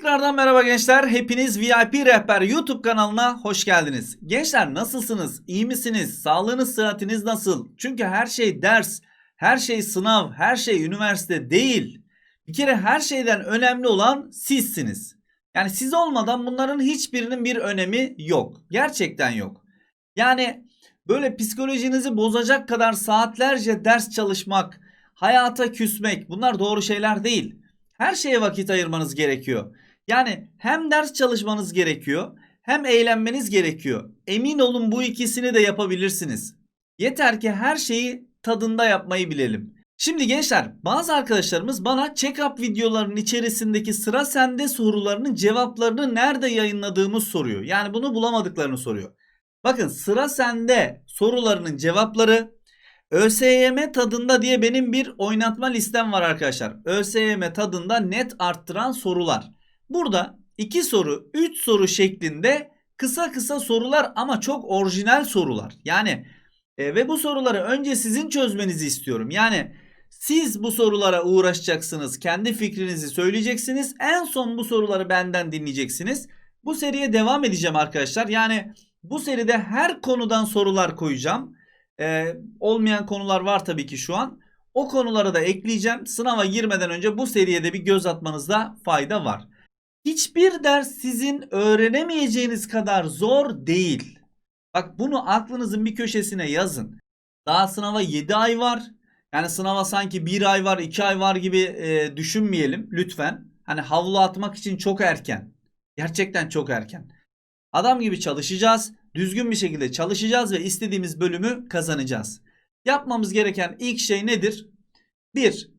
Tekrardan merhaba gençler. Hepiniz VIP Rehber YouTube kanalına hoş geldiniz. Gençler nasılsınız? İyi misiniz? Sağlığınız, sıhhatiniz nasıl? Çünkü her şey ders, her şey sınav, her şey üniversite değil. Bir kere her şeyden önemli olan sizsiniz. Yani siz olmadan bunların hiçbirinin bir önemi yok. Gerçekten yok. Yani böyle psikolojinizi bozacak kadar saatlerce ders çalışmak, hayata küsmek bunlar doğru şeyler değil. Her şeye vakit ayırmanız gerekiyor. Yani hem ders çalışmanız gerekiyor hem eğlenmeniz gerekiyor. Emin olun bu ikisini de yapabilirsiniz. Yeter ki her şeyi tadında yapmayı bilelim. Şimdi gençler bazı arkadaşlarımız bana check-up videolarının içerisindeki sıra sende sorularının cevaplarını nerede yayınladığımı soruyor. Yani bunu bulamadıklarını soruyor. Bakın sıra sende sorularının cevapları ÖSYM tadında diye benim bir oynatma listem var arkadaşlar. ÖSYM tadında net arttıran sorular. Burada 2 soru, 3 soru şeklinde kısa kısa sorular ama çok orijinal sorular. Yani e, ve bu soruları önce sizin çözmenizi istiyorum. Yani siz bu sorulara uğraşacaksınız. Kendi fikrinizi söyleyeceksiniz. En son bu soruları benden dinleyeceksiniz. Bu seriye devam edeceğim arkadaşlar. Yani bu seride her konudan sorular koyacağım. Ee, olmayan konular var tabii ki şu an. O konuları da ekleyeceğim. Sınava girmeden önce bu seriye de bir göz atmanızda fayda var. Hiçbir ders sizin öğrenemeyeceğiniz kadar zor değil. Bak bunu aklınızın bir köşesine yazın. Daha sınava 7 ay var. Yani sınava sanki 1 ay var 2 ay var gibi e, düşünmeyelim lütfen. Hani havlu atmak için çok erken. Gerçekten çok erken. Adam gibi çalışacağız. Düzgün bir şekilde çalışacağız ve istediğimiz bölümü kazanacağız. Yapmamız gereken ilk şey nedir? 1.